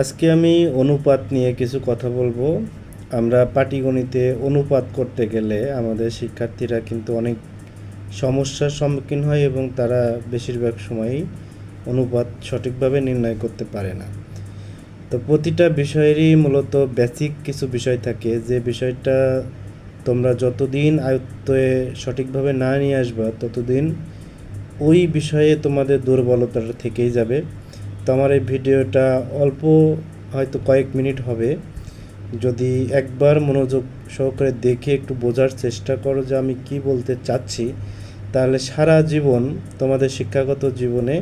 আজকে আমি অনুপাত নিয়ে কিছু কথা বলব। আমরা পাটিগণিতে অনুপাত করতে গেলে আমাদের শিক্ষার্থীরা কিন্তু অনেক সমস্যার সম্মুখীন হয় এবং তারা বেশিরভাগ সময়ই অনুপাত সঠিকভাবে নির্ণয় করতে পারে না। তো প্রতিটা বিষয়েরই মূলত বেসিক কিছু বিষয় থাকে। যে বিষয়টা তোমরা যতদিন আয়ত্তে সঠিকভাবে না নিয়ে আসবা, ততদিন ওই বিষয়ে তোমাদের দুর্বলতাটা থেকেই যাবে। তো আমার এই ভিডিওটা অল্প হয়তো কয়েক মিনিট হবে। যদি একবার মনোযোগ সহকারে দেখে একটু বোঝার চেষ্টা করো যে আমি কি বলতে চাচ্ছি, তাহলে সারা জীবন তোমাদের শিক্ষাগত জীবনে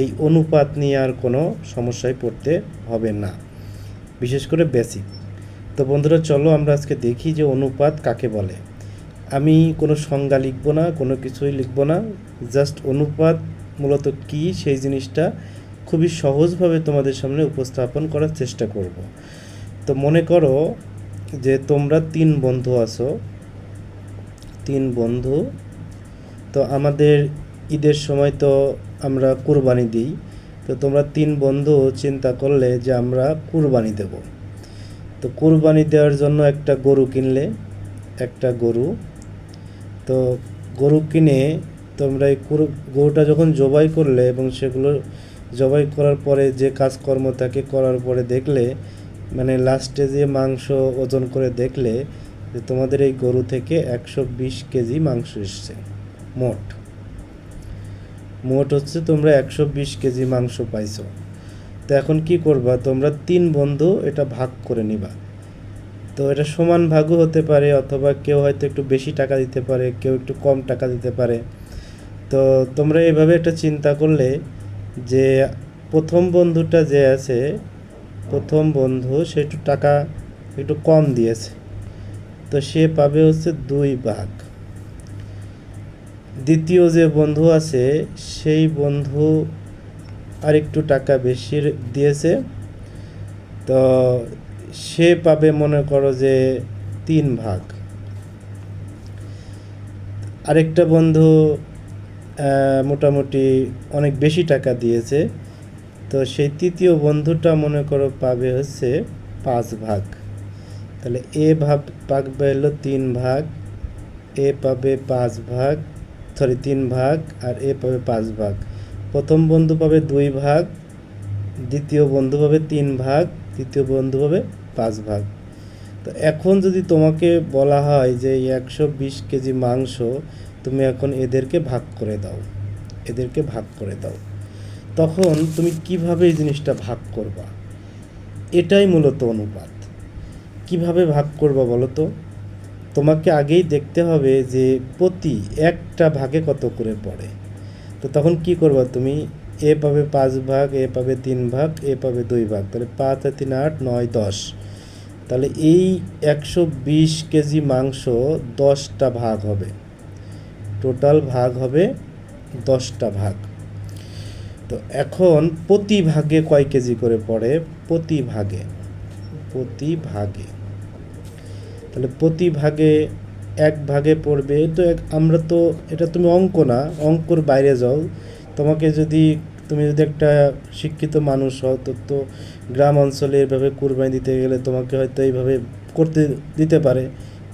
এই অনুপাত নিয়ে আর কোনো সমস্যায় পড়তে হবে না, বিশেষ করে বেসিক তো বন্ধুরা, চলো আমরা আজকে দেখি যে অনুপাত কাকে বলে। আমি কোনো সংজ্ঞা লিখব না, কোনো কিছুই লিখব না জাস্ট অনুপাত মূলত কী, সেই জিনিসটা খুবই সহজভাবে তোমাদের সামনে উপস্থাপন করার চেষ্টা করব। তো মনে করো যে তোমরা তিন বন্ধু আছো। তিন বন্ধু। তো আমাদের ঈদের সময় তো আমরা কুরবানি দিই। তো তোমরা তিন বন্ধু চিন্তা করলে যে আমরা কুরবানি দেব। তো কুরবানি দেওয়ার জন্য একটা গরু কিনলে, একটা গরু। তো গরু কিনে তোমরা এই গরু গরুটা যখন জবাই করলে এবং সেগুলো জবাই করার পরে যে কাজকর্ম তাকে করার পরে দেখলে মানে লাস্টে যে মাংস ওজন করে দেখলে যে তোমাদের এই গরু থেকে একশো বিশ কেজি মাংস এসছে, মোট। মোট হচ্ছে তোমরা একশো বিশ কেজি মাংস পাইছো। তো এখন কি করবা, তোমরা তিন বন্ধু এটা ভাগ করে নিবা। তো এটা সমান ভাগও হতে পারে অথবা কেউ হয়তো একটু বেশি টাকা দিতে পারে, কেউ একটু কম টাকা দিতে পারে। তো তোমরা এভাবে একটা চিন্তা করলে যে প্রথম বন্ধুটা যে আছে, প্রথম বন্ধু, সে একটু টাকা একটু কম দিয়েছে। তো সে পাবে হচ্ছে দুই ভাগ। দ্বিতীয় যে বন্ধু আছে, সেই বন্ধু আরেকটু টাকা বেশি দিয়েছে। তো সে পাবে মনে করো যে তিন ভাগ। আরেকটা বন্ধু মোটামুটি অনেক বেশি টাকা দিয়েছে। তো সেই তৃতীয় বন্ধুটা মনে করো পাবে হচ্ছে পাঁচ ভাগ। তাহলে এ ভাগ পাকবে হলো তিন ভাগ, এ পাবে পাঁচ ভাগ সরি তিন ভাগ, আর এ পাবে পাঁচ ভাগ। প্রথম বন্ধু পাবে দুই ভাগ, দ্বিতীয় বন্ধু পাবে তিন ভাগ, তৃতীয় বন্ধু পাবে পাঁচ ভাগ। তো এখন যদি তোমাকে বলা হয় যে একশো বিশ কেজি মাংস তুমি এখন এদেরকে ভাগ করে দাও। এদেরকে ভাগ করে দাও। তখন তুমি কীভাবে এই জিনিসটা ভাগ করবা? এটাই মূলত অনুপাত। কীভাবে ভাগ করবা বলো তো তোমাকে আগেই দেখতে হবে যে প্রতি একটা ভাগে কত করে পড়ে। তো তখন কি করবা তুমি? এ পাবে পাঁচ ভাগ, এ পাবে তিন ভাগ, এ পাবে দুই ভাগ। তাহলে পাঁচ তিন, আট, নয়, দশ। তাহলে এই একশো বিশ কেজি মাংস দশটা ভাগ হবে। টোটাল ভাগ হবে দশটা ভাগ। তো এখন প্রতি ভাগে কয় কেজি করে পড়ে? প্রতি ভাগে। প্রতি ভাগে। তাহলে প্রতি ভাগে এক ভাগে পড়বে। তো এক, আমরা তো, এটা তুমি অঙ্ক না, অঙ্কর বাইরে যাও। তোমাকে যদি, তুমি যদি একটা শিক্ষিত মানুষ হও, তো তো গ্রাম অঞ্চলে এভাবে কুরবানি দিতে গেলে তোমাকে হয়তো এইভাবে করতে, দিতে পারে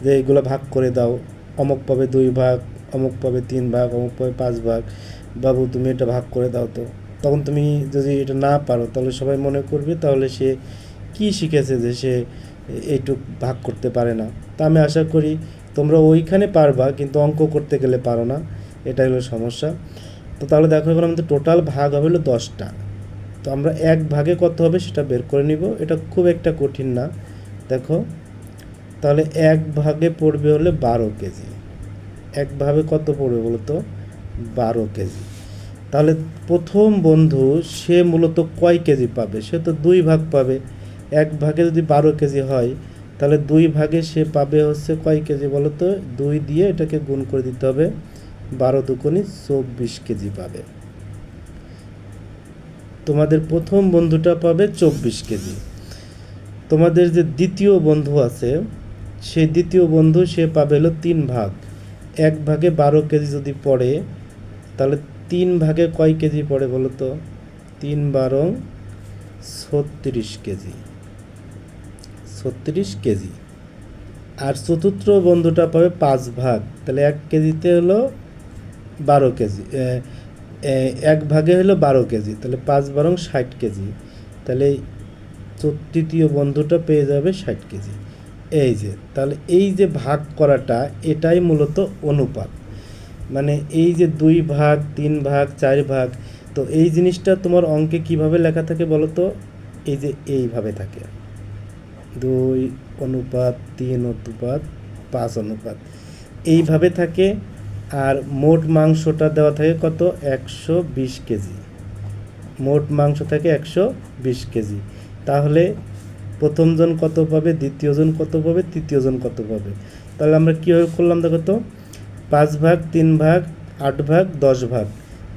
যে এগুলো ভাগ করে দাও। অমুক দুই ভাগ অমুক পাবে তিন ভাগ, অমুক পাবে পাঁচ ভাগ। বাবু, তুমি এটা ভাগ করে দাও তো। তখন তুমি যদি এটা না পারো, তাহলে সবাই মনে করবে তাহলে সে কি শিখেছে যে সে এইটুক ভাগ করতে পারে না। তা আমি আশা করি তোমরা ওইখানে পারবা, কিন্তু অঙ্ক করতে গেলে পারো না। এটাই হলো সমস্যা। তো তাহলে দেখো, এখন আমাদের টোটাল ভাগ হবে হলো দশটা। তো আমরা এক ভাগে কত হবে সেটা বের করে নিব। এটা খুব একটা কঠিন না। দেখো, তাহলে এক ভাগে পড়বে হলে বারো কেজি। এক ভাবে কত পড়বে বলো তো? বারো কেজি। তাহলে প্রথম বন্ধু সে মূলত কয় কেজি পাবে? সে তো দুই ভাগ পাবে। এক ভাগে যদি বারো কেজি হয়, তাহলে দুই ভাগে সে পাবে হচ্ছে কয় কেজি বলো তো? দুই দিয়ে এটাকে গুণ করে দিতে হবে। বারো দুকোনি চব্বিশ কেজি পাবে। তোমাদের প্রথম বন্ধুটা পাবে চব্বিশ কেজি। তোমাদের যে দ্বিতীয় বন্ধু আছে সেই দ্বিতীয় বন্ধু সে পাবে হলো তিন ভাগ। এক ভাগে বারো কেজি যদি পড়ে, তাহলে তিন ভাগে কয় কেজি পড়ে বলো তো? তিন বারো, ছত্রিশ কেজি। ছত্রিশ কেজি। আর চতুর্থ বন্ধুটা পাবে পাঁচ ভাগ, তাহলে এক কেজিতে হলো বারো কেজি এক ভাগে হলো বারো কেজি, তাহলে পাঁচ বারং ষাট কেজি, তাহলে তৃতীয় বন্ধুটা পেয়ে যাবে ষাট কেজি। এই যে, তাহলে এই যে ভাগ করাটা, এটাই মূলত অনুপাত। মানে এই যে দুই ভাগ, তিন ভাগ, চার ভাগ, তো এই জিনিসটা তোমার অঙ্কে কীভাবে লেখা থাকে বলো তো? এই যে এইভাবে থাকে। দুই অনুপাত, তিন অনুপাত, পাঁচ অনুপাত। এইভাবে থাকে, আর মোট মাংসটা দেওয়া থাকে কত? একশো বিশ কেজি। মোট মাংস থাকে একশো বিশ কেজি। তাহলে প্রথমজন কত পাবে, দ্বিতীয়জন কত পাবে, তৃতীয়জন কত পাবে? তাহলে আমরা কীভাবে করলাম দেখো তো? পাঁচ ভাগ, তিন ভাগ, আট ভাগ, দশ ভাগ।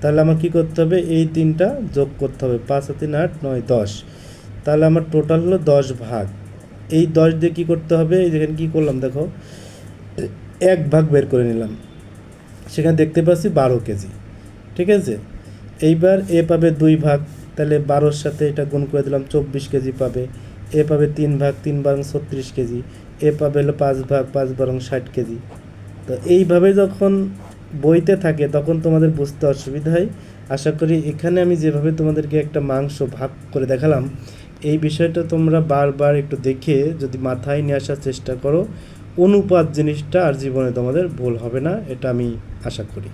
তাহলে আমার কী করতে হবে? এই তিনটা যোগ করতে হবে। পাঁচ, তিন, আট, নয়, দশ। তাহলে আমার টোটাল হলো দশ ভাগ। এই দশ দিয়ে কী করতে হবে? এই যেখানে কী করলাম দেখো। এক ভাগ বের করে নিলাম। সেখানে দেখতে পাচ্ছি বারো কেজি। ঠিক আছে? এইবার এ পাবে দুই ভাগ। তাহলে বারোর সাথে এটা গুণ করে দিলাম, চব্বিশ কেজি পাবে। এ পাবে তিন ভাগ, তিন বারং ছত্রিশ কেজি। এ পাবে হলো পাঁচ ভাগ, পাঁচ বারং ষাট কেজি। তো এইভাবে যখন বইতে থাকে, তখন তোমাদের বুঝতে অসুবিধা হয়। আশা করি এখানে আমি যেভাবে তোমাদেরকে একটা মাংস ভাগ করে দেখালাম, এই বিষয়টা তোমরা বারবার একটু দেখে যদি মাথায় নিয়ে আসার চেষ্টা করো, অনুপাত জিনিসটা আর জীবনে তোমাদের ভুল হবে না, এটা আমি আশা করি।